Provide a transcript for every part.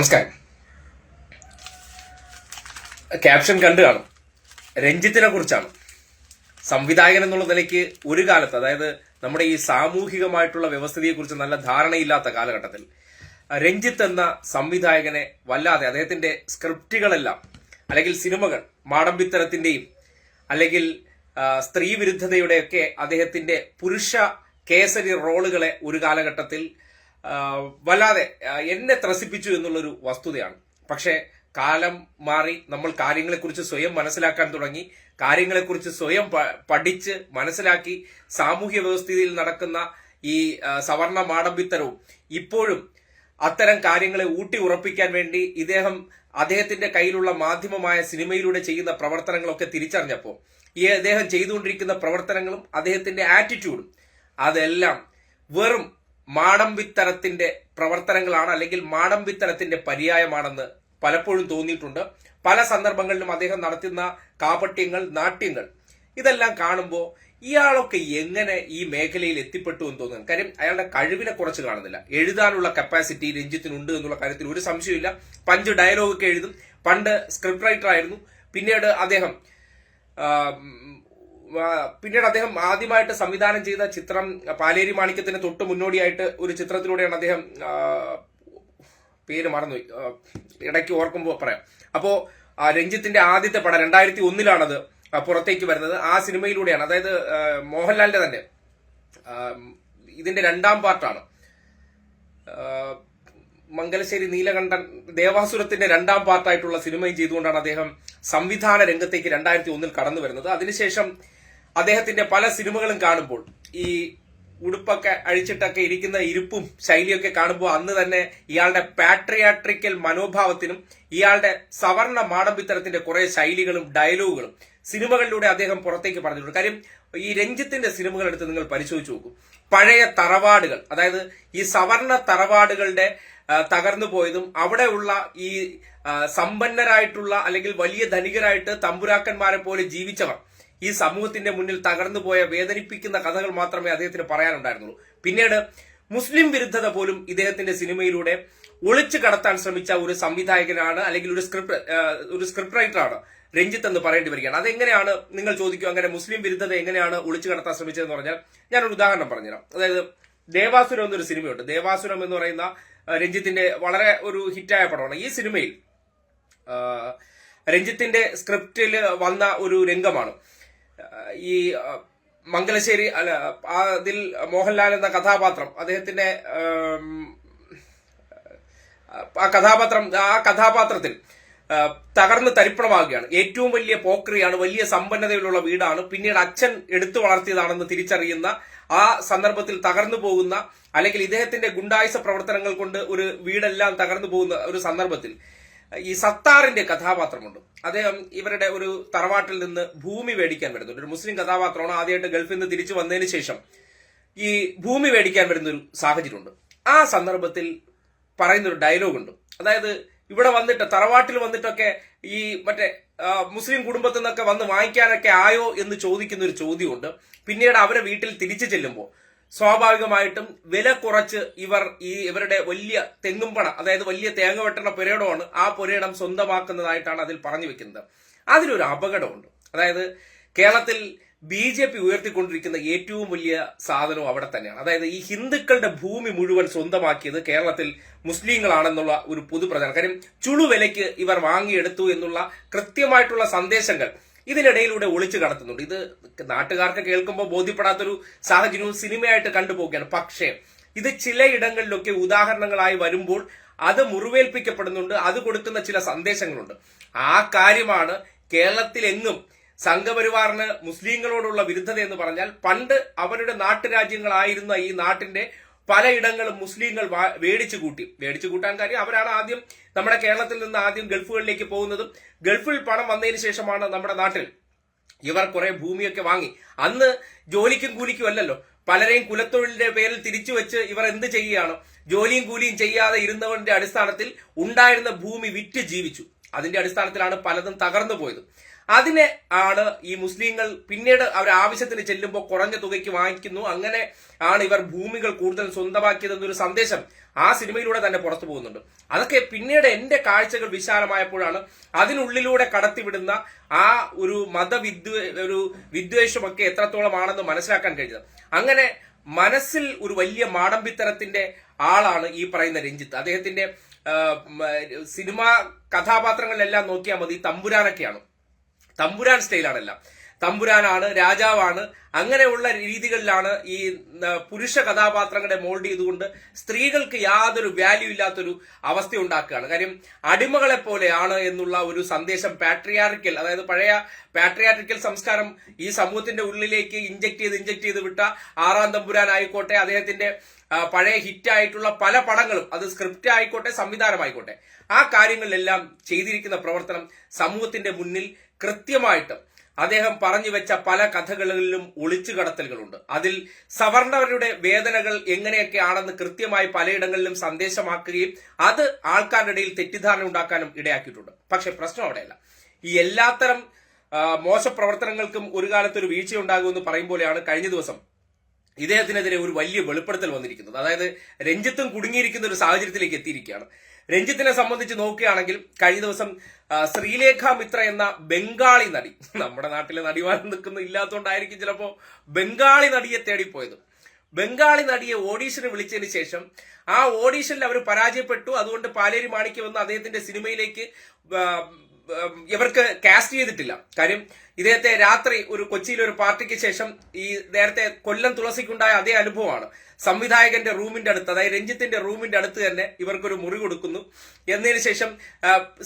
നമസ്കാരം. ക്യാപ്ഷൻ കണ്ടു കാണും. രഞ്ജിത്തിനെ കുറിച്ചാണ്. സംവിധായകൻ എന്നുള്ള നിലയ്ക്ക് ഒരു കാലത്ത് അതായത് നമ്മുടെ ഈ സാമൂഹികമായിട്ടുള്ള വ്യവസ്ഥിതിയെ കുറിച്ച് നല്ല ധാരണയില്ലാത്ത കാലഘട്ടത്തിൽ രഞ്ജിത്ത് എന്ന സംവിധായകനെ വല്ലാതെ അദ്ദേഹത്തിന്റെ സ്ക്രിപ്റ്റുകളെല്ലാം അല്ലെങ്കിൽ സിനിമകൾ മാടമ്പിത്തരത്തിന്റെയും അല്ലെങ്കിൽ സ്ത്രീ വിരുദ്ധതയുടെയൊക്കെ അദ്ദേഹത്തിന്റെ പുരുഷ കേസരി റോളുകളെ ഒരു കാലഘട്ടത്തിൽ വല്ലാതെ എന്നെ ത്രസിപ്പിച്ചു എന്നുള്ളൊരു വസ്തുതയാണ്. പക്ഷേ കാലം മാറി നമ്മൾ കാര്യങ്ങളെക്കുറിച്ച് സ്വയം മനസ്സിലാക്കാൻ തുടങ്ങി കാര്യങ്ങളെക്കുറിച്ച് സ്വയം പഠിച്ച് മനസ്സിലാക്കി സാമൂഹ്യ വ്യവസ്ഥിതിയിൽ നടക്കുന്ന ഈ സവർണ മാടമ്പിത്തരവും ഇപ്പോഴും അത്തരം കാര്യങ്ങളെ ഊട്ടി ഉറപ്പിക്കാൻ വേണ്ടി ഇദ്ദേഹം അദ്ദേഹത്തിന്റെ കയ്യിലുള്ള മാധ്യമമായ സിനിമയിലൂടെ ചെയ്യുന്ന പ്രവർത്തനങ്ങളൊക്കെ തിരിച്ചറിഞ്ഞപ്പോൾ ഈ അദ്ദേഹം ചെയ്തുകൊണ്ടിരിക്കുന്ന പ്രവർത്തനങ്ങളും അദ്ദേഹത്തിന്റെ ആറ്റിറ്റ്യൂഡും അതെല്ലാം വെറും മാടമ്പിത്തരത്തിന്റെ പ്രവർത്തനങ്ങളാണ് അല്ലെങ്കിൽ മാടമ്പിത്തരത്തിന്റെ പര്യായമാണെന്ന് പലപ്പോഴും തോന്നിയിട്ടുണ്ട്. പല സന്ദർഭങ്ങളിലും അദ്ദേഹം നടത്തുന്ന കാപട്യങ്ങൾ നാട്യങ്ങൾ ഇതെല്ലാം കാണുമ്പോൾ ഇയാളൊക്കെ എങ്ങനെ ഈ മേഖലയിൽ എത്തിപ്പെട്ടു എന്ന് തോന്നുന്നു. കാര്യം അയാളുടെ കഴിവിനെ കുറച്ച് കാണുന്നില്ല. എഴുതാനുള്ള കപ്പാസിറ്റി രഞ്ജിത്തിനുണ്ട് എന്നുള്ള കാര്യത്തിൽ ഒരു സംശയമില്ല പഞ്ച് ഡയലോഗൊക്കെ എഴുതും. പണ്ട് സ്ക്രിപ്റ്റ് റൈറ്റർ ആയിരുന്നു. പിന്നീട് അദ്ദേഹം പിന്നീട് അദ്ദേഹം ആദ്യമായിട്ട് സംവിധാനം ചെയ്ത ചിത്രം പാലേരി മാണിക്യത്തിന് തൊട്ട് മുന്നോടിയായിട്ട് ഒരു ചിത്രത്തിലൂടെയാണ് അദ്ദേഹം പേര് മറന്നു ഇടയ്ക്ക് ഓർക്കുമ്പോൾ പറയാം. അപ്പോ രഞ്ജിത്തിന്റെ ആദ്യത്തെ പടം രണ്ടായിരത്തി ഒന്നിലാണത് പുറത്തേക്ക് വരുന്നത്. ആ സിനിമയിലൂടെയാണ്. അതായത് മോഹൻലാലിന്റെ തന്നെ. ഇതിന്റെ രണ്ടാം പാർട്ടാണ്. മംഗലശ്ശേരി നീലകണ്ഠൻ ദേവാസുരത്തിന്റെ രണ്ടാം പാർട്ടായിട്ടുള്ള സിനിമയും ചെയ്തുകൊണ്ടാണ് അദ്ദേഹം സംവിധാന രംഗത്തേക്ക് രണ്ടായിരത്തി ഒന്നിൽ കടന്നു വരുന്നത്. അതിനുശേഷം അദ്ദേഹത്തിന്റെ പല സിനിമകളും കാണുമ്പോൾ ഈ ഉടുപ്പൊക്കെ അഴിച്ചിട്ടൊക്കെ ഇരിക്കുന്ന ഇരിപ്പും ശൈലിയൊക്കെ കാണുമ്പോൾ അന്ന് തന്നെ ഇയാളുടെ പാട്രിയാട്രിക്കൽ മനോഭാവത്തിനും ഇയാളുടെ സവർണ മാടമ്പിത്തരത്തിന്റെ കുറെ ശൈലികളും ഡയലോഗുകളും സിനിമകളിലൂടെ അദ്ദേഹം പുറത്തേക്ക് പറഞ്ഞിട്ടുണ്ട്. കാര്യം ഈ രഞ്ജിത്തിന്റെ സിനിമകൾ എടുത്ത് നിങ്ങൾ പരിശോധിച്ച് നോക്കും. പഴയ തറവാടുകൾ അതായത് ഈ സവർണ തറവാടുകളുടെ തകർന്നു പോയതും അവിടെയുള്ള ഈ സമ്പന്നരായിട്ടുള്ള അല്ലെങ്കിൽ വലിയ ധനികരായിട്ട് തമ്പുരാക്കന്മാരെ പോലെ ജീവിച്ചവർ ഈ സമൂഹത്തിന്റെ മുന്നിൽ തകർന്നുപോയ വേദനിപ്പിക്കുന്ന കഥകൾ മാത്രമേ അദ്ദേഹത്തിന് പറയാനുണ്ടായിരുന്നുള്ളൂ. പിന്നീട് മുസ്ലിം വിരുദ്ധത പോലും ഇദ്ദേഹത്തിന്റെ സിനിമയിലൂടെ ഒളിച്ചു കടത്താൻ ശ്രമിച്ച ഒരു സംവിധായകനാണ് അല്ലെങ്കിൽ ഒരു സ്ക്രിപ്റ്റ് ഒരു സ്ക്രിപ്റ്റ് റൈറ്ററാണ് രഞ്ജിത്ത് എന്ന് പറയേണ്ടി വരികയാണ്. അതെങ്ങനെയാണ് നിങ്ങൾ ചോദിക്കും അങ്ങനെ മുസ്ലിം വിരുദ്ധത എങ്ങനെയാണ് ഒളിച്ചു കടത്താൻ ശ്രമിച്ചതെന്ന് പറഞ്ഞാൽ ഞാനൊരു ഉദാഹരണം പറഞ്ഞുതരാം. അതായത് ദേവാസുരം എന്നൊരു സിനിമയുണ്ട്. ദേവാസുരം എന്ന് പറയുന്ന രഞ്ജിത്തിന്റെ വളരെ ഒരു ഹിറ്റായ പടമാണ്. ഈ സിനിമയിൽ രഞ്ജിത്തിന്റെ സ്ക്രിപ്റ്റിൽ വന്ന ഒരു രംഗമാണ്. ഈ മംഗലശ്ശേരി അല്ല അതിൽ മോഹൻലാൽ എന്ന കഥാപാത്രം അദ്ദേഹത്തിന്റെ ആ കഥാപാത്രം ആ കഥാപാത്രത്തിൽ തകർന്ന് തരിപ്പണമാകുകയാണ്. ഏറ്റവും വലിയ പോക്രിയാണ് വലിയ സമ്പന്നതയിലുള്ള വീടാണ്. പിന്നീട് അച്ഛൻ എടുത്തു വളർത്തിയതാണെന്ന് തിരിച്ചറിയുന്ന ആ സന്ദർഭത്തിൽ തകർന്നു പോകുന്ന അല്ലെങ്കിൽ ഇദ്ദേഹത്തിന്റെ ഗുണ്ടായുസ പ്രവർത്തനങ്ങൾ കൊണ്ട് ഒരു വീടെല്ലാം തകർന്നു പോകുന്ന ഒരു സന്ദർഭത്തിൽ ഈ സത്താറിന്റെ കഥാപാത്രമുണ്ട്. അദ്ദേഹം ഇവരുടെ ഒരു തറവാട്ടിൽ നിന്ന് ഭൂമി മേടിക്കാൻ വരുന്നുണ്ട് ഒരു മുസ്ലിം കഥാപാത്രമാണ് ആദ്യമായിട്ട് ഗൾഫിൽ നിന്ന് തിരിച്ചു വന്നതിന് ശേഷം ഈ ഭൂമി മേടിക്കാൻ വരുന്ന ഒരു സാഹചര്യമുണ്ട്. ആ സന്ദർഭത്തിൽ പറയുന്ന ഒരു ഡയലോഗ് ഉണ്ട്. അതായത് ഇവിടെ വന്നിട്ട് തറവാട്ടിൽ വന്നിട്ടൊക്കെ ഈ മറ്റേ മുസ്ലിം കുടുംബത്തിൽ നിന്നൊക്കെ വന്ന് വാങ്ങിക്കാനൊക്കെ ആയോ എന്ന് ചോദിക്കുന്ന ഒരു ചോദ്യമുണ്ട്. പിന്നീട് അവരെ വീട്ടിൽ തിരിച്ചു ചെല്ലുമ്പോൾ സ്വാഭാവികമായിട്ടും വില കുറച്ച് ഇവർ ഈ ഇവരുടെ വലിയ തെങ്ങുംപണ അതായത് വലിയ തേങ്ങ വെട്ടണ പുരയിടമാണ് ആ പുരയിടം സ്വന്തമാക്കുന്നതായിട്ടാണ് അതിൽ പറഞ്ഞു വെക്കുന്നത്. അതിലൊരു അപകടമുണ്ട്. അതായത് കേരളത്തിൽ ബി ജെ പി ഉയർത്തിക്കൊണ്ടിരിക്കുന്ന ഏറ്റവും വലിയ സാധനവും അവിടെ തന്നെയാണ്. അതായത് ഈ ഹിന്ദുക്കളുടെ ഭൂമി മുഴുവൻ സ്വന്തമാക്കിയത് കേരളത്തിൽ മുസ്ലിങ്ങളാണെന്നുള്ള ഒരു പൊതുപ്രചാരണം. കാര്യം ചുളുവിലയ്ക്ക് ഇവർ വാങ്ങിയെടുത്തു എന്നുള്ള കൃത്യമായിട്ടുള്ള സന്ദേശങ്ങൾ ഇതിനിടയിലൂടെ ഒളിച്ചു കടത്തുന്നുണ്ട്. ഇത് നാട്ടുകാർക്ക് കേൾക്കുമ്പോൾ ബോധ്യപ്പെടാത്തൊരു സാഹചര്യവും സിനിമയായിട്ട് കണ്ടുപോകുകയാണ് പക്ഷേ ഇത് ചിലയിടങ്ങളിലൊക്കെ ഉദാഹരണങ്ങളായി വരുമ്പോൾ അത് മുറിവേൽപ്പിക്കപ്പെടുന്നുണ്ട്. അത് കൊടുക്കുന്ന ചില സന്ദേശങ്ങളുണ്ട്. ആ കാര്യമാണ് കേരളത്തിലെങ്ങും സംഘപരിവാറിന് മുസ്ലിങ്ങളോടുള്ള വിരുദ്ധത എന്ന് പറഞ്ഞാൽ പണ്ട് അവരുടെ നാട്ടുരാജ്യങ്ങളായിരുന്ന ഈ നാട്ടിന്റെ പലയിടങ്ങളും മുസ്ലിങ്ങൾ വേടിച്ചു കൂട്ടി. വേടിച്ചു കൂട്ടാൻ കാര്യം അവരാണ് ആദ്യം നമ്മുടെ കേരളത്തിൽ നിന്ന് ആദ്യം ഗൾഫുകളിലേക്ക് പോകുന്നതും ഗൾഫിൽ പണം വന്നതിന് ശേഷമാണ് നമ്മുടെ നാട്ടിൽ ഇവർ കുറെ ഭൂമിയൊക്കെ വാങ്ങി. അന്ന് ജോലിക്കും കൂലിക്കും അല്ലല്ലോ. പലരെയും കുലത്തൊഴിലിന്റെ പേരിൽ തിരിച്ചു വെച്ച് ഇവർ എന്ത് ചെയ്യുകയാണ്? ജോലിയും കൂലിയും ചെയ്യാതെ ഇരുന്നവരുടെ അടിസ്ഥാനത്തിൽ ഉണ്ടായിരുന്ന ഭൂമി വിറ്റ് ജീവിച്ചു. അതിന്റെ അടിസ്ഥാനത്തിലാണ് പലതും തകർന്നു പോയത്. അതിനെ ആണ് ഈ മുസ്ലിങ്ങൾ പിന്നീട് അവർ ആവശ്യത്തിന് ചെല്ലുമ്പോൾ കുറഞ്ഞ തുകയ്ക്ക് വാങ്ങിക്കുന്നു. അങ്ങനെ ആണ് ഇവർ ഭൂമികൾ കൂടുതൽ സ്വന്തമാക്കിയതെന്നൊരു സന്ദേശം ആ സിനിമയിലൂടെ തന്നെ പുറത്തു പോകുന്നുണ്ട്. അതൊക്കെ പിന്നീട് എന്റെ കാഴ്ചകൾ വിശാലമായപ്പോഴാണ് അതിനുള്ളിലൂടെ കടത്തിവിടുന്ന ആ ഒരു മതവിദ്വേ ഒരു വിദ്വേഷമൊക്കെ എത്രത്തോളമാണെന്ന് മനസ്സിലാക്കാൻ കഴിഞ്ഞത്. അങ്ങനെ മനസ്സിൽ ഒരു വലിയ മാടമ്പിത്തരത്തിന്റെ ആളാണ് ഈ പറയുന്ന രഞ്ജിത്ത്. അദ്ദേഹത്തിന്റെ സിനിമാ കഥാപാത്രങ്ങളിലെല്ലാം നോക്കിയാൽ മതി. തമ്പുരാനൊക്കെയാണ്. തമ്പുരാൻ സ്റ്റൈലാണെല്ലാം. തമ്പുരാനാണ് രാജാവാണ്. അങ്ങനെയുള്ള രീതികളിലാണ് ഈ പുരുഷ കഥാപാത്രങ്ങളെ മോൾഡ് ചെയ്തുകൊണ്ട് സ്ത്രീകൾക്ക് യാതൊരു വാല്യൂ ഇല്ലാത്തൊരു അവസ്ഥ ഉണ്ടാക്കുകയാണ്. കാര്യം അടിമകളെ പോലെയാണ് എന്നുള്ള ഒരു സന്ദേശം പാട്രിയാർക്കൽ അതായത് പഴയ പാട്രിയാർക്കൽ സംസ്കാരം ഈ സമൂഹത്തിന്റെ ഉള്ളിലേക്ക് ഇഞ്ചക്ട് ചെയ്ത് ഇഞ്ചക്ട് ചെയ്ത് വിട്ട ആറാം തമ്പുരാൻ ആയിക്കോട്ടെ അദ്ദേഹത്തിന്റെ പഴയ ഹിറ്റായിട്ടുള്ള പല പടങ്ങളും അത് സ്ക്രിപ്റ്റ് ആയിക്കോട്ടെ സംവിധാനമായിക്കോട്ടെ ആ കാര്യങ്ങളിലെല്ലാം ചെയ്തിരിക്കുന്ന പ്രവർത്തനം സമൂഹത്തിന്റെ മുന്നിൽ കൃത്യമായിട്ട് അദ്ദേഹം പറഞ്ഞു വെച്ച പല കഥകളിലും ഒളിച്ചു കടത്തലുകളുണ്ട്. അതിൽ സവർണവരുടെ വേദനകൾ എങ്ങനെയൊക്കെയാണെന്ന് കൃത്യമായി പലയിടങ്ങളിലും സന്ദേശമാക്കുകയും അത് ആൾക്കാരുടെ ഇടയിൽ തെറ്റിദ്ധാരണ ഉണ്ടാക്കാനും ഇടയാക്കിയിട്ടുണ്ട്. പക്ഷെ പ്രശ്നം അവിടെയല്ല. ഈ എല്ലാത്തരം മോശപ്രവർത്തനങ്ങൾക്കും ഒരു കാലത്ത് ഒരു വീഴ്ച ഉണ്ടാകുമെന്ന് പറയും പോലെയാണ് കഴിഞ്ഞ ദിവസം ഇദ്ദേഹത്തിനെതിരെ ഒരു വലിയ വെളിപ്പെടുത്തൽ വന്നിരിക്കുന്നത്. അതായത് രഞ്ജിത്തും കുടുങ്ങിയിരിക്കുന്ന ഒരു സാഹചര്യത്തിലേക്ക് എത്തിയിരിക്കുകയാണ്. രഞ്ജിത്തിനെ സംബന്ധിച്ച് നോക്കുകയാണെങ്കിൽ കഴിഞ്ഞ ദിവസം ശ്രീലേഖ മിത്ര എന്ന ബംഗാളി നടി നമ്മുടെ നാട്ടിലെ നടിമാർ നിൽക്കുന്ന ഇല്ലാത്തതുകൊണ്ടായിരിക്കും ചിലപ്പോ ബംഗാളി നടിയെ തേടിപ്പോയത്. ബംഗാളി നടിയെ ഓഡീഷന് വിളിച്ചതിന് ശേഷം ആ ഓഡീഷനിൽ അവർ പരാജയപ്പെട്ടു. അതുകൊണ്ട് പാലേരി മാണിക്യം വന്ന് അദ്ദേഹത്തിന്റെ സിനിമയിലേക്ക് ഇവർക്ക് കാസ്റ്റ് ചെയ്തിട്ടില്ല. കാര്യം ഇദ്ദേഹത്തെ രാത്രി ഒരു കൊച്ചിയിലെ ഒരു പാർട്ടിക്ക് ശേഷം ഈ നേരത്തെ കൊല്ലം തുളസിക്കുണ്ടായ അതേ അനുഭവമാണ്. സംവിധായകന്റെ റൂമിന്റെ അടുത്ത് അതായത് രഞ്ജിത്തിന്റെ റൂമിന്റെ അടുത്ത് തന്നെ ഇവർക്കൊരു മുറി കൊടുക്കുന്നു. എന്നതിന് ശേഷം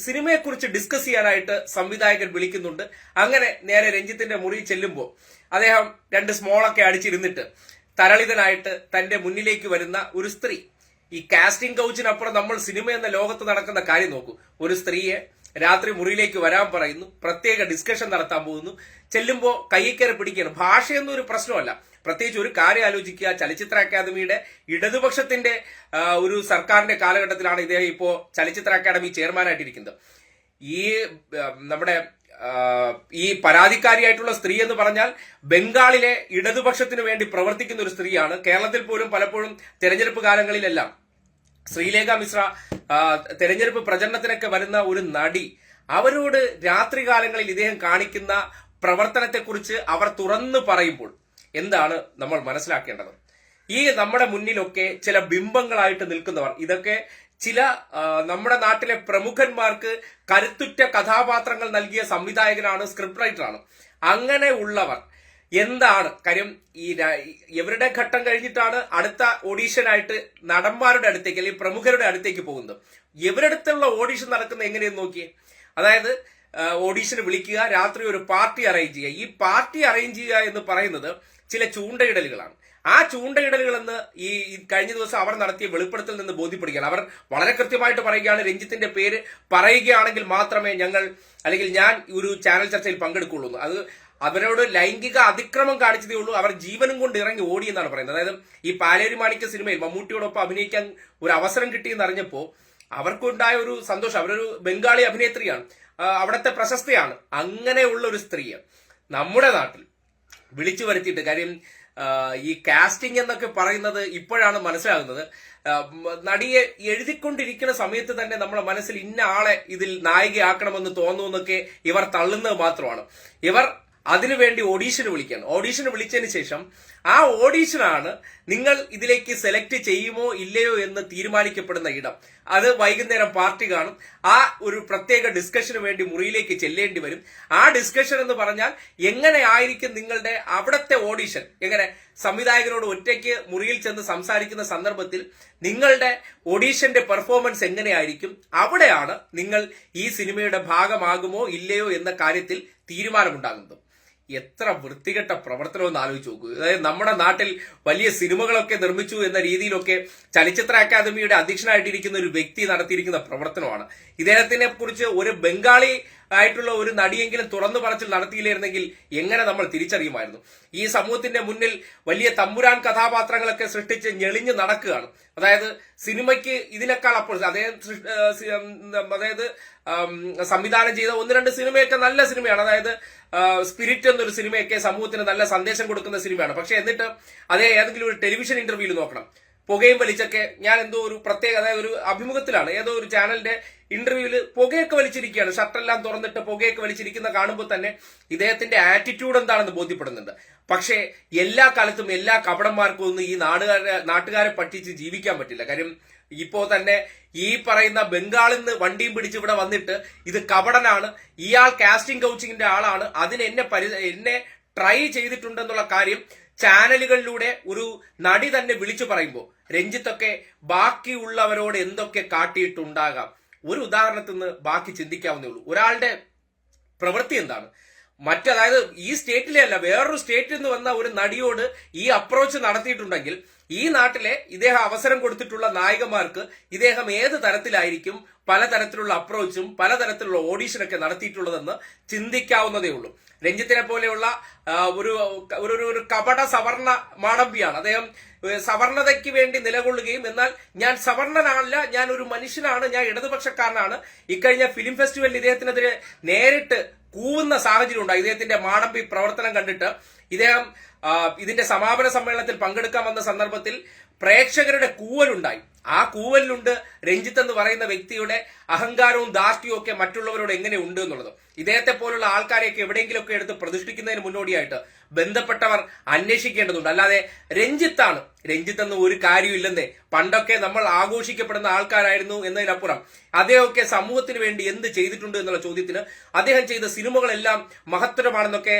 സിനിമയെക്കുറിച്ച് ഡിസ്കസ് ചെയ്യാനായിട്ട് സംവിധായകൻ വിളിക്കുന്നുണ്ട്. അങ്ങനെ നേരെ രഞ്ജിത്തിന്റെ മുറി ചെല്ലുമ്പോൾ അദ്ദേഹം രണ്ട് സ്മോളൊക്കെ അടിച്ചിരുന്നിട്ട് തരളിതനായിട്ട് തന്റെ മുന്നിലേക്ക് വരുന്ന ഒരു സ്ത്രീ. ഈ കാസ്റ്റിംഗ് കൗച്ചിനപ്പുറം നമ്മൾ സിനിമ എന്ന ലോകത്ത് നടക്കുന്ന കാര്യം നോക്കൂ. ഒരു സ്ത്രീയെ രാത്രി മുറിയിലേക്ക് വരാൻ പറയുന്നു. പ്രത്യേക ഡിസ്കഷൻ നടത്താൻ പോകുന്നു. ചെല്ലുമ്പോൾ കൈക്കറി പിടിക്കുകയാണ് ഭാഷയൊന്നും ഒരു പ്രശ്നമല്ല. പ്രത്യേകിച്ച് ഒരു കാര്യം ആലോചിക്കുക. ചലച്ചിത്ര അക്കാദമിയുടെ ഇടതുപക്ഷത്തിന്റെ ഒരു സർക്കാരിന്റെ കാലഘട്ടത്തിലാണ് ഇദ്ദേഹം ഇപ്പോൾ ചലച്ചിത്ര അക്കാദമി ചെയർമാനായിട്ടിരിക്കുന്നത്. ഈ നമ്മുടെ ഈ പരാതിക്കാരിയായിട്ടുള്ള സ്ത്രീ എന്ന് പറഞ്ഞാൽ ബംഗാളിലെ ഇടതുപക്ഷത്തിന് വേണ്ടി പ്രവർത്തിക്കുന്ന ഒരു സ്ത്രീയാണ്. കേരളത്തിൽ പോലും പലപ്പോഴും തെരഞ്ഞെടുപ്പ് കാലങ്ങളിലെല്ലാം ശ്രീലേഖ മിശ്ര തെരഞ്ഞെടുപ്പ് പ്രചരണത്തിനൊക്കെ വരുന്ന ഒരു നടി അവരോട് രാത്രികാലങ്ങളിൽ ഇദ്ദേഹം കാണിക്കുന്ന പ്രവർത്തനത്തെക്കുറിച്ച് അവർ തുറന്നു പറയുമ്പോൾ എന്താണ് നമ്മൾ മനസ്സിലാക്കേണ്ടത്? ഈ നമ്മുടെ മുന്നിലൊക്കെ ചില ബിംബങ്ങളായിട്ട് നിൽക്കുന്നവർ ഇതൊക്കെ ചില നമ്മുടെ നാട്ടിലെ പ്രമുഖന്മാർക്ക് കരുത്തുറ്റ കഥാപാത്രങ്ങൾ നൽകിയ സംവിധായകനാണ് സ്ക്രിപ്റ്റ് റൈറ്ററാണ്. അങ്ങനെ ഉള്ളവർ എന്താണ് കാര്യം? ഈ ഇവരുടെ ഘട്ടം കഴിഞ്ഞിട്ടാണ് അടുത്ത ഓഡീഷനായിട്ട് നടന്മാരുടെ അടുത്തേക്ക് അല്ലെങ്കിൽ പ്രമുഖരുടെ അടുത്തേക്ക് പോകുന്നത്. ഇവരുടെ അടുത്തുള്ള ഓഡീഷൻ നടക്കുന്ന എങ്ങനെയെന്ന് നോക്കിയേ? അതായത് ഓഡീഷന് വിളിക്കുക രാത്രി ഒരു പാർട്ടി അറേഞ്ച് ചെയ്യുക. ഈ പാർട്ടി അറേഞ്ച് ചെയ്യുക എന്ന് പറയുന്നത് ചില ചൂണ്ടയിടലുകളാണ്. ആ ചൂണ്ടയിടലുകൾ എന്ന് ഈ കഴിഞ്ഞ ദിവസം അവർ നടത്തിയ വെളിപ്പെടുത്തൽ നിന്ന് ബോധ്യപ്പെടുകയാണ്. അവർ വളരെ കൃത്യമായിട്ട് പറയുകയാണ് രഞ്ജിത്തിന്റെ പേര് പറയുകയാണെങ്കിൽ മാത്രമേ ഞങ്ങൾ അല്ലെങ്കിൽ ഞാൻ ഒരു ചാനൽ ചർച്ചയിൽ പങ്കെടുക്കുള്ളൂ അത് അവരോട് ലൈംഗിക അതിക്രമം കാണിച്ചതേ ഉള്ളൂ. അവർ ജീവനും കൊണ്ട് ഇറങ്ങി ഓടി എന്നാണ് പറയുന്നത്. അതായത് ഈ പാലേരി മാണിക്യ സിനിമയിൽ മമ്മൂട്ടിയോടൊപ്പം അഭിനയിക്കാൻ ഒരു അവസരം കിട്ടിയെന്ന് അറിഞ്ഞപ്പോ അവർക്കുണ്ടായ ഒരു സന്തോഷം. അവരൊരു ബംഗാളി അഭിനേത്രിയാണ്. അവിടുത്തെ പ്രശസ്തിയാണ്. അങ്ങനെയുള്ള ഒരു സ്ത്രീയെ നമ്മുടെ നാട്ടിൽ വിളിച്ചു വരുത്തിയിട്ട് കാര്യം ഈ കാസ്റ്റിംഗ് എന്നൊക്കെ പറയുന്നത് ഇപ്പോഴാണ് മനസ്സിലാകുന്നത്. നടിയെ എഴുതിക്കൊണ്ടിരിക്കുന്ന സമയത്ത് തന്നെ നമ്മുടെ മനസ്സിൽ ഇന്ന ആളെ ഇതിൽ നായികയാക്കണമെന്ന് തോന്നുന്നൊക്കെ ഇവർ തള്ളുന്നത് മാത്രമാണ്. ഇവർ അതിനുവേണ്ടി ഓഡീഷന് വിളിക്കുകയാണ് ഓഡീഷന് വിളിച്ചതിന് ശേഷം ആ ഓഡീഷനാണ് നിങ്ങൾ ഇതിലേക്ക് സെലക്ട് ചെയ്യുമോ ഇല്ലയോ എന്ന് തീരുമാനിക്കപ്പെടുന്ന ഇടം. അത് വൈകുന്നേരം പാർട്ടി കാണും. ആ ഒരു പ്രത്യേക ഡിസ്കഷന് വേണ്ടി മുറിയിലേക്ക് ചെല്ലേണ്ടി വരും. ആ ഡിസ്കഷൻ എന്ന് പറഞ്ഞാൽ എങ്ങനെ ആയിരിക്കും നിങ്ങളുടെ അവിടത്തെ ഓഡീഷൻ എങ്ങനെ സംവിധായകനോട് ഒറ്റയ്ക്ക് മുറിയിൽ ചെന്ന് സംസാരിക്കുന്ന സന്ദർഭത്തിൽ നിങ്ങളുടെ ഓഡീഷന്റെ പെർഫോമൻസ് എങ്ങനെയായിരിക്കും? അവിടെയാണ് നിങ്ങൾ ഈ സിനിമയുടെ ഭാഗമാകുമോ ഇല്ലയോ എന്ന കാര്യത്തിൽ തീരുമാനമുണ്ടാകുന്നത്. എത്ര വൃത്തികെട്ട പ്രവർത്തനം എന്ന് ആലോചിച്ച് നോക്കൂ. അതായത് നമ്മുടെ നാട്ടിൽ വലിയ സിനിമകളൊക്കെ നിർമ്മിച്ചു എന്ന രീതിയിലൊക്കെ ചലച്ചിത്ര അക്കാദമിയുടെ അധ്യക്ഷനായിട്ടിരിക്കുന്ന ഒരു വ്യക്തി നടത്തിയിരിക്കുന്ന പ്രവർത്തനമാണ്. ഇദ്ദേഹത്തിനെ കുറിച്ച് ഒരു ബംഗാളി ആയിട്ടുള്ള ഒരു നടിയെങ്കിലും തുറന്നു പറച്ചിൽ നടത്തിയില്ലായിരുന്നെങ്കിൽ എങ്ങനെ നമ്മൾ തിരിച്ചറിയുമായിരുന്നു? ഈ സമൂഹത്തിന്റെ മുന്നിൽ വലിയ തമ്പുരാൻ കഥാപാത്രങ്ങളൊക്കെ സൃഷ്ടിച്ച് ഞെളിഞ്ഞ് നടക്കുകയാണ്. അതായത് സിനിമയ്ക്ക് ഇതിനേക്കാൾ അപ്പോൾ അദ്ദേഹം അതായത് സംവിധാനം ചെയ്ത ഒന്ന് രണ്ട് സിനിമയൊക്കെ നല്ല സിനിമയാണ്. അതായത് സ്പിരിറ്റ് എന്നൊരു സിനിമയൊക്കെ സമൂഹത്തിന് നല്ല സന്ദേശം കൊടുക്കുന്ന സിനിമയാണ്. പക്ഷെ എന്നിട്ട് അതേ ഏതെങ്കിലും ഒരു ടെലിവിഷൻ ഇന്റർവ്യൂവിൽ നോക്കണം. പുകയും വലിച്ചൊക്കെ ഞാൻ എന്തോ ഒരു പ്രത്യേക അതായത് ഒരു അഭിമുഖത്തിലാണ് ഏതോ ഒരു ചാനലിന്റെ ഇന്റർവ്യൂവിൽ പുകയൊക്കെ വലിച്ചിരിക്കുകയാണ്. ഷർട്ടെല്ലാം തുറന്നിട്ട് പുകയൊക്കെ വലിച്ചിരിക്കുന്ന കാണുമ്പോൾ തന്നെ ഇദ്ദേഹത്തിന്റെ ആറ്റിറ്റ്യൂഡ് എന്താണെന്ന് ബോധ്യപ്പെടുന്നുണ്ട്. പക്ഷേ എല്ലാ കാലത്തും എല്ലാ കപടന്മാർക്കും ഒന്നും ഈ നാടുകാരെ നാട്ടുകാരെ പറ്റിച്ച് ജീവിക്കാൻ പറ്റില്ല. കാര്യം ഇപ്പോ തന്നെ ഈ പറയുന്ന ബംഗാളിൽ നിന്ന് വണ്ടിയും പിടിച്ച് ഇവിടെ വന്നിട്ട് ഇത് കപടനാണ് ഇയാൾ കാസ്റ്റിംഗ് കൗച്ചിങ്ങിന്റെ ആളാണ് അതിന് എന്നെ എന്നെ ട്രൈ ചെയ്തിട്ടുണ്ടെന്നുള്ള കാര്യം ചാനലുകളിലൂടെ ഒരു നടി തന്നെ വിളിച്ചു പറയുമ്പോൾ രഞ്ജിത്തൊക്കെ ബാക്കിയുള്ളവരോട് എന്തൊക്കെ കാട്ടിയിട്ടുണ്ടാകാം? ഒരു ഉദാഹരണത്തിൽ നിന്ന് ബാക്കി ചിന്തിക്കാവുന്നേ ഉള്ളൂ. ഒരാളുടെ പ്രവൃത്തി എന്താണ്? മറ്റു അതായത് ഈ സ്റ്റേറ്റിലെ അല്ല വേറൊരു സ്റ്റേറ്റിൽ നിന്ന് വന്ന ഒരു നടിയോട് ഈ അപ്രോച്ച് നടത്തിയിട്ടുണ്ടെങ്കിൽ ഈ നാട്ടിലെ ഇദ്ദേഹം അവസരം കൊടുത്തിട്ടുള്ള നായകന്മാർക്ക് ഇദ്ദേഹം ഏത് തരത്തിലായിരിക്കും പലതരത്തിലുള്ള അപ്രോച്ചും പലതരത്തിലുള്ള ഓഡീഷനൊക്കെ നടത്തിയിട്ടുള്ളതെന്ന് ചിന്തിക്കാവുന്നതേ ഉള്ളൂ. രഞ്ജിത്തിനെ പോലെയുള്ള ഒരു ഒരു ഒരു- കപട സവർണ മാടമ്പിയാണ് അദ്ദേഹം സവർണതയ്ക്ക് വേണ്ടി നിലകൊള്ളുകയും എന്നാൽ ഞാൻ സവർണനല്ല ഞാൻ ഒരു മനുഷ്യനാണ് ഞാൻ ഇടതുപക്ഷക്കാരനാണ്. ഇക്കഴിഞ്ഞ ഫിലിം ഫെസ്റ്റിവലിൽ ഇദ്ദേഹത്തിനെതിരെ നേരിട്ട് കൂവുന്ന സാഹചര്യം ഉണ്ടായി ഇദ്ദേഹത്തിന്റെ മാടമ്പി പ്രവർത്തനം കണ്ടിട്ട് ഇദ്ദേഹം ഇതിന്റെ സമാപന സമ്മേളനത്തിൽ പങ്കെടുക്കാൻ വന്ന സന്ദർഭത്തിൽ പ്രേക്ഷകരുടെ കൂവലുണ്ടായി. ആ കൂവലിലുണ്ട് രഞ്ജിത്ത് എന്ന് പറയുന്ന വ്യക്തിയുടെ അഹങ്കാരവും ധാർഷ്ട്യവും ഒക്കെ മറ്റുള്ളവരോട് എങ്ങനെ ഉണ്ട് എന്നുള്ളത്. ഇദ്ദേഹത്തെ പോലുള്ള ആൾക്കാരെയൊക്കെ എവിടെയെങ്കിലുമൊക്കെ എടുത്ത് പ്രതിഷ്ഠിക്കുന്നതിന് മുന്നോടിയായിട്ട് ബന്ധപ്പെട്ടവർ അന്വേഷിക്കേണ്ടതുണ്ട്. അല്ലാതെ രഞ്ജിത്താണ്. രഞ്ജിത്ത് എന്ന് ഒരു കാര്യമില്ലെന്നേ. പണ്ടൊക്കെ നമ്മൾ ആഘോഷിക്കപ്പെടുന്ന ആൾക്കാരായിരുന്നു എന്നതിനപ്പുറം അദ്ദേഹമൊക്കെ സമൂഹത്തിന് വേണ്ടി എന്ത് ചെയ്തിട്ടുണ്ട് എന്നുള്ള ചോദ്യത്തിന് അദ്ദേഹം ചെയ്ത സിനിമകളെല്ലാം മഹത്തരമാണെന്നൊക്കെ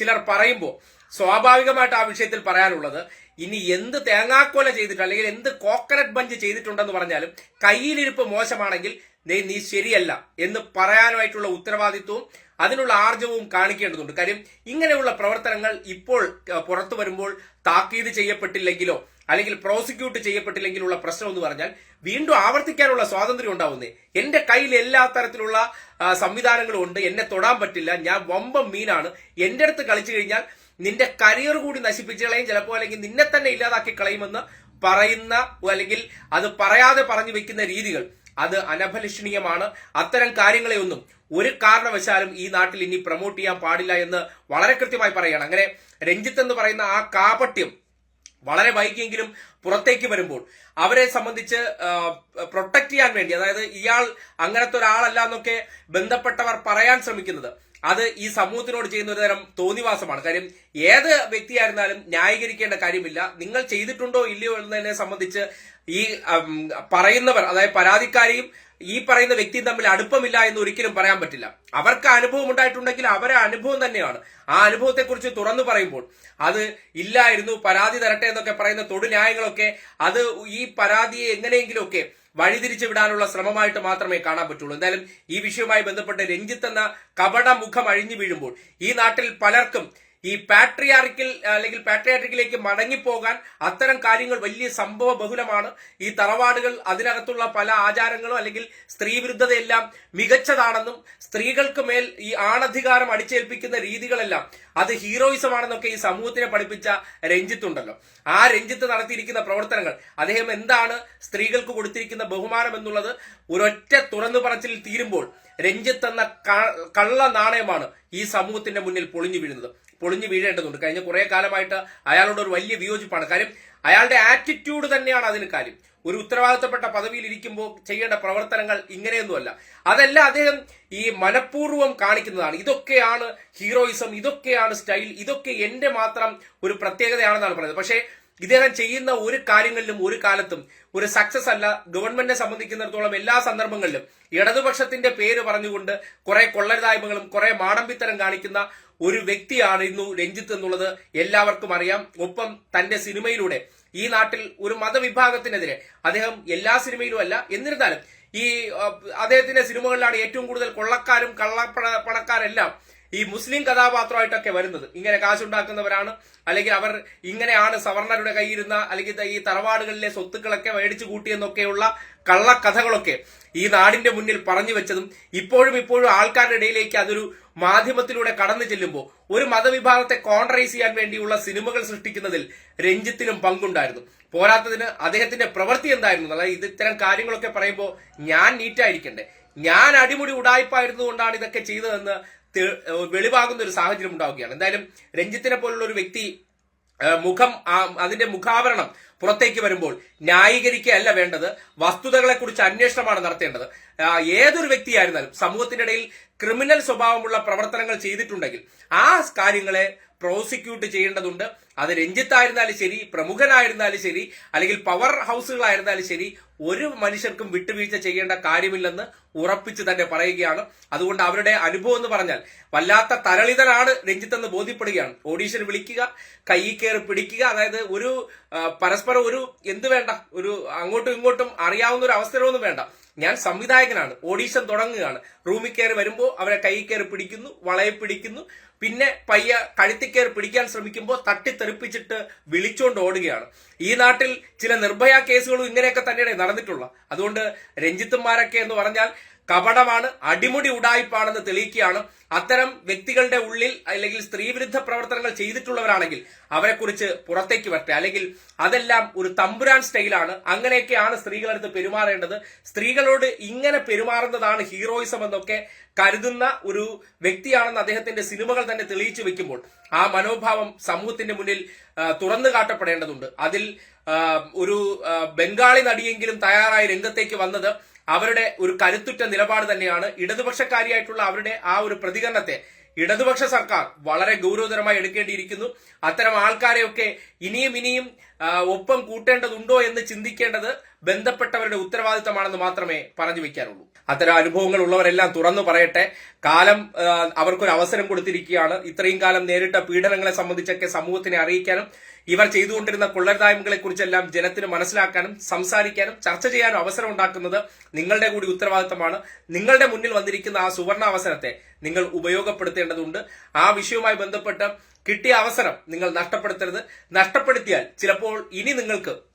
ചിലർ പറയുമ്പോൾ സ്വാഭാവികമായിട്ട് ആ വിഷയത്തിൽ പറയാനുള്ളത് ഇനി എന്ത് തേങ്ങാക്കോല ചെയ്തിട്ട് അല്ലെങ്കിൽ എന്ത് കോക്കനട്ട് ബഞ്ച് ചെയ്തിട്ടുണ്ടെന്ന് പറഞ്ഞാലും കയ്യിലിരിപ്പ് മോശമാണെങ്കിൽ നീ നീ ശരിയല്ല എന്ന് പറയാനായിട്ടുള്ള ഉത്തരവാദിത്വവും അതിനുള്ള ആർജവും കാണിക്കേണ്ടതുണ്ട്. കാര്യം ഇങ്ങനെയുള്ള പ്രവർത്തനങ്ങൾ ഇപ്പോൾ പുറത്തു വരുമ്പോൾ താക്കീത് ചെയ്യപ്പെട്ടില്ലെങ്കിലോ അല്ലെങ്കിൽ പ്രോസിക്യൂട്ട് ചെയ്യപ്പെട്ടില്ലെങ്കിലുള്ള പ്രശ്നം എന്ന് പറഞ്ഞാൽ വീണ്ടും ആവർത്തിക്കാനുള്ള സ്വാതന്ത്ര്യം ഉണ്ടാവുന്നേ. എന്റെ കയ്യിൽ എല്ലാ തരത്തിലുള്ള സംവിധാനങ്ങളും ഉണ്ട്. എന്നെ തൊടാൻ പറ്റില്ല. ഞാൻ വമ്പം മീനാണ്. എന്റെ അടുത്ത് കളിച്ചു കഴിഞ്ഞാൽ നിന്റെ കരിയർ കൂടി നശിപ്പിച്ചു കളയും. ചിലപ്പോൾ അല്ലെങ്കിൽ നിന്നെ തന്നെ ഇല്ലാതാക്കി കളയുമെന്ന് പറയുന്ന അല്ലെങ്കിൽ അത് പറയാതെ പറഞ്ഞു വെക്കുന്ന രീതികൾ. അത് അനഭലഷണീയമാണ്. അത്തരം കാര്യങ്ങളെ ഒന്നും ഒരു കാരണവശാലും ഈ നാട്ടിൽ ഇനി പ്രൊമോട്ട് ചെയ്യാൻ പാടില്ല എന്ന് വളരെ കൃത്യമായി പറയുകയാണ്. അങ്ങനെ രഞ്ജിത്ത് എന്ന് പറയുന്ന ആ കാപട്യം വളരെ വൈകിയെങ്കിലും പുറത്തേക്ക് വരുമ്പോൾ അവരെ സംബന്ധിച്ച് പ്രൊട്ടക്ട് ചെയ്യാൻ വേണ്ടി അതായത് ഇയാൾ അങ്ങനത്തെ ഒരാളല്ല എന്നൊക്കെ ബന്ധപ്പെട്ടവർ പറയാൻ ശ്രമിക്കുന്നത്. അത് ഈ സമൂഹത്തിനോട് ചെയ്യുന്ന ഒരു തരം തോന്നിവാസമാണ്. കാര്യം ഏത് വ്യക്തിയായിരുന്നാലും ന്യായീകരിക്കേണ്ട കാര്യമില്ല. നിങ്ങൾ ചെയ്തിട്ടുണ്ടോ ഇല്ലയോ എന്നതിനെ സംബന്ധിച്ച് ഈ പറയുന്നവർ അതായത് പരാതിക്കാരിയും ഈ പറയുന്ന വ്യക്തിയും തമ്മിൽ അടുപ്പമില്ല എന്ന് ഒരിക്കലും പറയാൻ പറ്റില്ല. അവർക്ക് അനുഭവം ഉണ്ടായിട്ടുണ്ടെങ്കിൽ അവരെ അനുഭവം തന്നെയാണ്. ആ അനുഭവത്തെക്കുറിച്ച് തുറന്നു പറയുമ്പോൾ അത് ഇല്ലായിരുന്നു പരാതി തരട്ടെ എന്നൊക്കെ പറയുന്ന തൊടുന്യായങ്ങളൊക്കെ അത് ഈ പരാതിയെ എങ്ങനെയെങ്കിലുമൊക്കെ വഴിതിരിച്ചു വിടാനുള്ള ശ്രമമായിട്ട് മാത്രമേ കാണാൻ പറ്റുള്ളൂ. എന്തായാലും ഈ വിഷയവുമായി ബന്ധപ്പെട്ട് രഞ്ജിത്ത് എന്ന കപട മുഖം അഴിഞ്ഞു വീഴുമ്പോൾ ഈ നാട്ടിൽ പലർക്കും ഈ പാട്രിയാർക്കിൽ അല്ലെങ്കിൽ പാട്രിയാർക്കിലേക്ക് മടങ്ങിപ്പോകാൻ അത്തരം കാര്യങ്ങൾ വലിയ സംഭവ ബഹുലമാണ്. ഈ തറവാടുകൾ അതിനകത്തുള്ള പല ആചാരങ്ങളും അല്ലെങ്കിൽ സ്ത്രീവിരുദ്ധതയെല്ലാം മികച്ചതാണെന്നും സ്ത്രീകൾക്ക് മേൽ ഈ ആണധികാരം അടിച്ചേൽപ്പിക്കുന്ന രീതികളെല്ലാം അത് ഹീറോയിസമാണെന്നൊക്കെ ഈ സമൂഹത്തിനെ പഠിപ്പിച്ച രഞ്ജിത്ത് ഉണ്ടല്ലോ. ആ രഞ്ജിത്ത് നടത്തിയിരിക്കുന്ന പ്രവർത്തനങ്ങൾ അദ്ദേഹം എന്താണ് സ്ത്രീകൾക്ക് കൊടുത്തിരിക്കുന്ന ബഹുമാനം എന്നുള്ളത് ഒരൊറ്റ തുറന്നു പറച്ചിൽ തീരുമ്പോൾ രഞ്ജിത്ത് എന്ന കള്ള നാണയമാണ് ഈ സമൂഹത്തിന്റെ മുന്നിൽ പൊളിഞ്ഞു വീഴുന്നത്. പൊളിഞ്ഞു വീഴേണ്ടതുണ്ട്. കഴിഞ്ഞ കുറെ കാലമായിട്ട് അയാളോട് ഒരു വലിയ വിയോജിപ്പാണ്. കാര്യം അയാളുടെ ആറ്റിറ്റ്യൂഡ് തന്നെയാണ് അതിന് കാര്യം. ഒരു ഉത്തരവാദിത്തപ്പെട്ട പദവിയിൽ ഇരിക്കുമ്പോൾ ചെയ്യേണ്ട പ്രവർത്തനങ്ങൾ ഇങ്ങനെയൊന്നുമല്ല. അതല്ല അദ്ദേഹം ഈ മനഃപൂർവം കാണിക്കുന്നതാണ്. ഇതൊക്കെയാണ് ഹീറോയിസം ഇതൊക്കെയാണ് സ്റ്റൈൽ ഇതൊക്കെ എന്റെ മാത്രം ഒരു പ്രത്യേകതയാണെന്നാണ് പറയുന്നത്. പക്ഷേ ഇദ്ദേഹം ചെയ്യുന്ന ഒരു കാര്യങ്ങളിലും ഒരു കാലത്തും ഒരു സക്സസ് അല്ല. ഗവൺമെന്റിനെ സംബന്ധിക്കുന്നിടത്തോളം എല്ലാ സന്ദർഭങ്ങളിലും ഇടതുപക്ഷത്തിന്റെ പേര് പറഞ്ഞുകൊണ്ട് കുറെ കൊള്ളരുതായ്മകളും കുറെ മാടമ്പിത്തരം കാണിക്കുന്ന ഒരു വ്യക്തിയാണ് ഇന്നു രഞ്ജിത്ത് എന്നുള്ളത് എല്ലാവർക്കും അറിയാം. ഒപ്പം തന്റെ സിനിമയിലൂടെ ഈ നാട്ടിൽ ഒരു മതവിഭാഗത്തിനെതിരെ അദ്ദേഹം എല്ലാ സിനിമയിലും അല്ല എന്നിരുന്നാലും ഈ അദ്ദേഹത്തിന്റെ സിനിമകളിലാണ് ഏറ്റവും കൂടുതൽ കൊള്ളക്കാരും കള്ളപ്പണ പണക്കാരെല്ലാം ഈ മുസ്ലിം കഥാപാത്രമായിട്ടൊക്കെ വരുന്നത്. ഇങ്ങനെ കാശുണ്ടാക്കുന്നവരാണ്. അല്ലെങ്കിൽ അവർ ഇങ്ങനെയാണ് സവർണരുടെ കയ്യിരുന്ന അല്ലെങ്കിൽ ഈ തറവാടുകളിലെ സ്വത്തുക്കളൊക്കെ മേടിച്ചു കൂട്ടിയെന്നൊക്കെയുള്ള കള്ളക്കഥകളൊക്കെ ഈ നാടിന്റെ മുന്നിൽ പറഞ്ഞു വെച്ചതും ഇപ്പോഴും ഇപ്പോഴും ആൾക്കാരുടെ ഇടയിലേക്ക് അതൊരു മാധ്യമത്തിലൂടെ കടന്നു ചെല്ലുമ്പോൾ ഒരു മതവിഭാഗത്തെ കോൺട്രൈസ് ചെയ്യാൻ വേണ്ടിയുള്ള സിനിമകൾ സൃഷ്ടിക്കുന്നതിൽ രഞ്ജിത്തിനും പങ്കുണ്ടായിരുന്നു. പോരാത്തതിന് അദ്ദേഹത്തിന്റെ പ്രവൃത്തി എന്തായിരുന്നു? അതായത് ഇത് ഇത്തരം കാര്യങ്ങളൊക്കെ പറയുമ്പോൾ ഞാൻ നീറ്റായിരിക്കണ്ടേ? ഞാൻ അടിമുടി ഉടായ്പായിരുന്നു കൊണ്ടാണ് ഇതൊക്കെ ചെയ്തതെന്ന് വെളിവാകുന്ന ഒരു സാഹചര്യം ഉണ്ടാവുകയാണ്. എന്തായാലും രഞ്ജിത്തിനെ പോലുള്ള ഒരു വ്യക്തി മുഖം അതിന്റെ മുഖാവരണം പുറത്തേക്ക് വരുമ്പോൾ ന്യായീകരിക്കുകയല്ല വേണ്ടത്. വസ്തുതകളെ കുറിച്ച് അന്വേഷണമാണ് നടത്തേണ്ടത്. ഏതൊരു വ്യക്തിയായിരുന്നാലും സമൂഹത്തിനിടയിൽ ക്രിമിനൽ സ്വഭാവമുള്ള പ്രവർത്തനങ്ങൾ ചെയ്തിട്ടുണ്ടെങ്കിൽ ആ കാര്യങ്ങളെ പ്രോസിക്യൂട്ട് ചെയ്യേണ്ടതുണ്ട്. അത് രഞ്ജിത്തായിരുന്നാലും ശരി പ്രമുഖനായിരുന്നാലും ശരി അല്ലെങ്കിൽ പവർ ഹൗസുകളായിരുന്നാലും ശരി ഒരു മനുഷ്യർക്കും വിട്ടുവീഴ്ച ചെയ്യേണ്ട കാര്യമില്ലെന്ന് ഉറപ്പിച്ച് തന്നെ പറയുകയാണ്. അതുകൊണ്ട് അവരുടെ അനുഭവം എന്ന് പറഞ്ഞാൽ വല്ലാത്ത തരളിതനാണ് രഞ്ജിത്ത് എന്ന് ബോധ്യപ്പെടുകയാണ്. ഓഡീഷൻ വിളിക്കുക കൈ കയറി പിടിക്കുക അതായത് ഒരു പരസ്പരം ഒരു എന്ത് വേണ്ട ഒരു അങ്ങോട്ടും ഇങ്ങോട്ടും അറിയാവുന്ന ഒരു അവസരമൊന്നും വേണ്ട. ഞാൻ സംവിധായകനാണ്. ഓഡീഷൻ തുടങ്ങുകയാണ്. റൂമിൽ കയറി വരുമ്പോൾ അവരെ കൈ കയറി പിടിക്കുന്നു വളയെ പിടിക്കുന്നു. പിന്നെ പയ്യ കഴുത്തി കയറി പിടിക്കാൻ ശ്രമിക്കുമ്പോൾ തട്ടിത്തെറിപ്പിച്ചിട്ട് വിളിച്ചുകൊണ്ട് ഓടുകയാണ്. ഈ നാട്ടിൽ ചില നിർഭയ കേസുകളും ഇങ്ങനെയൊക്കെ തന്നെയാണ് നടന്നിട്ടുള്ള. അതുകൊണ്ട് രഞ്ജിത്തുമാരൊക്കെ എന്ന് പറഞ്ഞാൽ കപടമാണ് അടിമുടി ഉടായ്പാണെന്ന് തെളിയിക്കുകയാണ്. അത്തരം വ്യക്തികളുടെ ഉള്ളിൽ അല്ലെങ്കിൽ സ്ത്രീവിരുദ്ധ പ്രവർത്തനങ്ങൾ ചെയ്തിട്ടുള്ളവരാണെങ്കിൽ അവരെക്കുറിച്ച് പുറത്തേക്ക് വരട്ടെ. അല്ലെങ്കിൽ അതെല്ലാം ഒരു തമ്പുരാൻ സ്റ്റൈലാണ്. അങ്ങനെയൊക്കെയാണ് സ്ത്രീകളടുത്ത് പെരുമാറേണ്ടത്. സ്ത്രീകളോട് ഇങ്ങനെ പെരുമാറുന്നതാണ് ഹീറോയിസം എന്നൊക്കെ കരുതുന്ന ഒരു വ്യക്തിയാണെന്ന് അദ്ദേഹത്തിന്റെ സിനിമകൾ തന്നെ തെളിയിച്ചു വെക്കുമ്പോൾ ആ മനോഭാവം സമൂഹത്തിന്റെ മുന്നിൽ തുറന്നു കാട്ടപ്പെടേണ്ടതുണ്ട്. അതിൽ ഒരു ബംഗാളി നടിയെങ്കിലും തയ്യാറായി രംഗത്തേക്ക് വന്നത് അവരുടെ ഒരു കരുത്തുറ്റ നിലപാട് തന്നെയാണ്. ഇടതുപക്ഷക്കാരിയായിട്ടുള്ള അവരുടെ ആ ഒരു പ്രതികരണത്തെ ഇടതുപക്ഷ സർക്കാർ വളരെ ഗൗരവതരമായി എടുക്കേണ്ടിയിരിക്കുന്നു. അത്തരം ആൾക്കാരെയൊക്കെ ഇനിയും ഇനിയും ഒപ്പം കൂട്ടേണ്ടതുണ്ടോ എന്ന് ചിന്തിക്കേണ്ടത് ബന്ധപ്പെട്ടവരുടെ ഉത്തരവാദിത്തമാണെന്ന് മാത്രമേ പറഞ്ഞു വെക്കാറുള്ളൂ അത്തരം അനുഭവങ്ങൾ ഉള്ളവരെല്ലാം തുറന്നു പറയട്ടെ. കാലം അവർക്കൊരു അവസരം കൊടുത്തിരിക്കുകയാണ്. ഇത്രയും കാലം നേരിട്ട പീഡനങ്ങളെ സംബന്ധിച്ചൊക്കെ സമൂഹത്തിനെ അറിയിക്കാനും ഇവർ ചെയ്തുകൊണ്ടിരുന്ന കൊള്ളരുതായ്മകളെ കുറിച്ചെല്ലാം ജനത്തിന് മനസ്സിലാക്കാനും സംസാരിക്കാനും ചർച്ച ചെയ്യാനും അവസരം ഉണ്ടാക്കുന്നത് നിങ്ങളുടെ കൂടി ഉത്തരവാദിത്തമാണ്. നിങ്ങളുടെ മുന്നിൽ വന്നിരിക്കുന്ന ആ സുവർണ അവസരത്തെ നിങ്ങൾ ഉപയോഗപ്പെടുത്തേണ്ടതുണ്ട്. ആ വിഷയവുമായി ബന്ധപ്പെട്ട് കിട്ടിയ അവസരം നിങ്ങൾ നഷ്ടപ്പെടുത്തരുത്. നഷ്ടപ്പെടുത്തിയാൽ ചിലപ്പോൾ ഇനി നിങ്ങൾക്ക്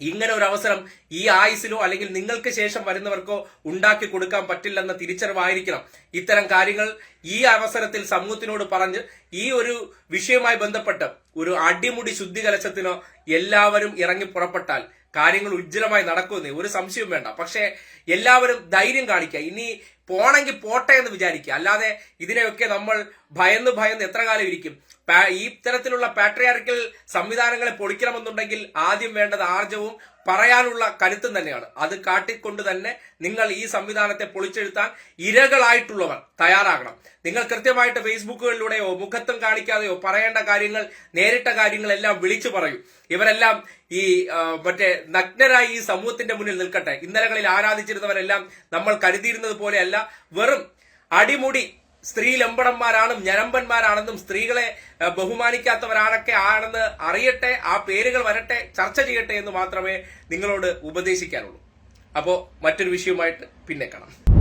ഇങ്ങനെ ഒരു അവസരം ഈ ആയുസിലോ അല്ലെങ്കിൽ നിങ്ങൾക്ക് ശേഷം വരുന്നവർക്കോ ഉണ്ടാക്കി കൊടുക്കാൻ പറ്റില്ലെന്ന തിരിച്ചറിവായിരിക്കണം. ഇത്തരം കാര്യങ്ങൾ ഈ അവസരത്തിൽ സമൂഹത്തിനോട് പറഞ്ഞ് ഈ ഒരു വിഷയവുമായി ബന്ധപ്പെട്ട് ഒരു അടിമുടി ശുദ്ധി കലശത്തിനോ എല്ലാവരും ഇറങ്ങി പുറപ്പെട്ടാൽ കാര്യങ്ങൾ ഉജ്ജ്വലമായി നടക്കുന്നേ ഒരു സംശയവും വേണ്ട. പക്ഷേ എല്ലാവരും ധൈര്യം കാണിക്കുക. ഇനി പോണെങ്കിൽ പോട്ടെ എന്ന് വിചാരിക്കുക. അല്ലാതെ ഇതിനെയൊക്കെ നമ്മൾ ഭയന്ന് ഭയന്ന് എത്ര കാലം ഇരിക്കും? ഈ തരത്തിലുള്ള പാട്രിയാർക്കൽ സംവിധാനങ്ങളെ പൊളിക്കണമെന്നുണ്ടെങ്കിൽ ആദ്യം വേണ്ടത് ആർജവും പറയാനുള്ള കരുത്തും തന്നെയാണ്. അത് കാട്ടിക്കൊണ്ട് തന്നെ നിങ്ങൾ ഈ സംവിധാനത്തെ പൊളിച്ചെഴുത്താൻ ഇരകളായിട്ടുള്ളവർ തയ്യാറാകണം. നിങ്ങൾ കൃത്യമായിട്ട് ഫേസ്ബുക്കുകളിലൂടെയോ മുഖത്തും കാണിക്കാതെയോ പറയേണ്ട കാര്യങ്ങൾ നേരിട്ട കാര്യങ്ങളെല്ലാം വിളിച്ചു പറയും. ഇവരെല്ലാം ഈ മറ്റേ നഗ്നരായി ഈ സമൂഹത്തിന്റെ മുന്നിൽ നിൽക്കട്ടെ. ഇന്നലകളിൽ ആരാധിച്ചിരുന്നവരെല്ലാം നമ്മൾ കരുതിയിരുന്നത് പോലെയല്ല വെറും അടിമുടി സ്ത്രീ ലംബണന്മാരാണും ഞരമ്പന്മാരാണെന്നും സ്ത്രീകളെ ബഹുമാനിക്കാത്തവരാണൊക്കെ ആണെന്ന് അറിയട്ടെ ആ പേരുകൾ വരട്ടെ ചർച്ച ചെയ്യട്ടെ എന്ന് മാത്രമേ നിങ്ങളോട് ഉപദേശിക്കാനുള്ളൂ. അപ്പോ മറ്റൊരു വിഷയവുമായിട്ട് പിന്നെ കാണാം.